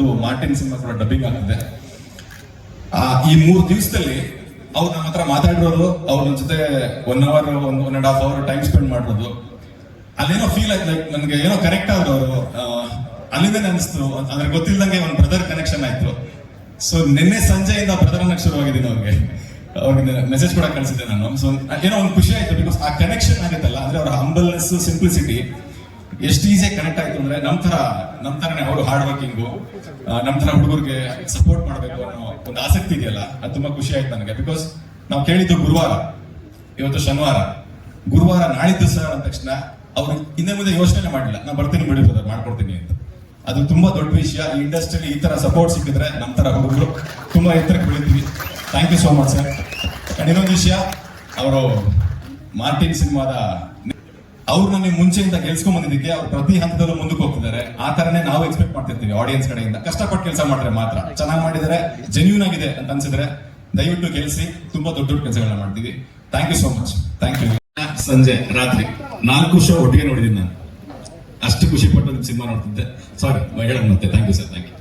ಅವ್ರದ್ದು Martin cinema ಕೂಡ dubbing ಆಗ್ತಿದೆ. ಆ, ಈ ಮೂರು ದಿವಸದಲ್ಲಿ ಅವ್ರು ನಮ್ಮ ಹತ್ರ ಮಾತಾಡಿರೋರು ಅವ್ರ ಜೊತೆ ಒನ್ ಅವರ್ ಒಂದು one and half hour time spend ಮಾಡಿರೋದು ಅಲ್ಲೇನೋ ಫೀಲ್ ಆಯ್ತು ಲೈಕ್ ನನಗೆ ಏನೋ ಆದ್ರು ಅವರು ಅಲ್ಲಿಂದ ಅನಿಸ್ತು ಅಂದ್ರೆ ಗೊತ್ತಿಲ್ಲದಂಗೆ ಒಂದು ಬ್ರದರ್ ಕನೆಕ್ಷನ್ ಆಯ್ತು. ಸೊ ನಿನ್ನೆ ಸಂಜೆಯಿಂದ ಬ್ರದರ್ ಅನ್ನಕ್ಕೆ ಶುರುವಾಗಿದ್ದೀನಿ ಅವ್ರಿಗೆ. ಅವ್ರಿಗೆ ಮೆಸೇಜ್ ಕೂಡ ಕಳಿಸಿದ್ದೆ ನಾನು. ಸೊ ಏನೋ ಒಂದು ಖುಷಿ ಆಯ್ತು ಬಿಕಾಸ್ ಆ ಕನೆಕ್ಷನ್ ಆಗುತ್ತಲ್ಲ ಅಂದ್ರೆ ಅವ್ರ ಹಂಬಲ್ನೆಸ್ ಸಿಂಪ್ಲಿಸಿಟಿ ಎಷ್ಟು ಈಸಿಯಾಗಿ ಕನೆಕ್ಟ್ ಆಯ್ತು ಅಂದ್ರೆ ನಮ್ ತರ ನಮ್ ತರನೇ ಅವರು ಹಾರ್ಡ್ ವರ್ಕಿಂಗು ನಮ್ ತರ ಹುಡುಗರಿಗೆ ಸಪೋರ್ಟ್ ಮಾಡಬೇಕು ಅನ್ನೋ ಒಂದು ಆಸಕ್ತಿ ಇದೆಯಲ್ಲ, ಅದು ತುಂಬಾ ಖುಷಿ ಆಯ್ತು ನನಗೆ. ಬಿಕಾಸ್ ನಾವು ಕೇಳಿದ್ದು ಗುರುವಾರ, ಇವತ್ತು ಶನಿವಾರ. ಗುರುವಾರ ನಾಳಿದ್ದು ಸರ್ ಅಂದ ತಕ್ಷಣ ಅವ್ರು ಹಿಂದೆ ಮುಂದೆ ಯೋಚನೆ ಮಾಡಿಲ್ಲ. ನಾನು ಬರ್ತೀನಿ ಬಿಡಿ ಸರ್ ಮಾಡ್ಕೊಡ್ತೀನಿ ಅಂತ. ಅದು ತುಂಬಾ ದೊಡ್ಡ ವಿಷಯ. ಈ ಇಂಡಸ್ಟ್ರಿಲಿ ಈ ತರ ಸಪೋರ್ಟ್ ಸಿಕ್ಕಿದ್ರೆ ನಮ್ ತರ ಹುಡುಗರು ತುಂಬಾ ಎತ್ತರಕ್ಕೆ ಬೆಳಿತೀವಿ thank you so much sir ಇನ್ನೊಂದು ವಿಷಯ, ಅವರು ಮಾರ್ಟಿನ್ ಸಿನಿಮಾದ ಅವ್ರು ನನಗೆ ಮುಂಚೆಯಿಂದ ಗೆಲ್ಸ್ಕೊಂಡ್ ಬಂದಿದ್ದಕ್ಕೆ ಅವ್ರು ಪ್ರತಿ ಹಂತದಲ್ಲೂ ಮುಂದಕ್ಕೆ ಹೋಗ್ತಿದ್ದಾರೆ. ಆ ತರನೇ ನಾವು ಎಕ್ಸ್ಪೆಕ್ಟ್ ಮಾಡ್ತಿರ್ತೀವಿ ಆಡಿಯನ್ಸ್ ಕಡೆಯಿಂದ. ಕಷ್ಟಪಟ್ಟು ಕೆಲಸ ಮಾಡಿದ್ರೆ ಮಾತ್ರ. ಚೆನ್ನಾಗಿ ಮಾಡಿದರೆ ಜೆನ್ಯೂನ್ ಆಗಿದೆ ಅಂತ ಅನ್ಸಿದ್ರೆ ದಯವಿಟ್ಟು ಗೆಲ್ಸಿ ತುಂಬಾ ದೊಡ್ಡ ದೊಡ್ಡ ಕೆಲಸಗಳನ್ನ ಮಾಡ್ತೀವಿ. Thank you so much thank you ಸಂಜೆ, ರಾತ್ರಿ. ನಾಲ್ಕು ಶೋ ಒಟ್ಟಿಗೆ ನೋಡಿದ್ದೀನಿ ನಾನು. ಅಷ್ಟು ಖುಷಿ ಪಟ್ಟು ಸಿನಿಮಾ ನೋಡ್ತಿದ್ದೆ. ಸಾರಿ ಹೇಳೋಣ ಮತ್ತೆ. Thank you sir thank you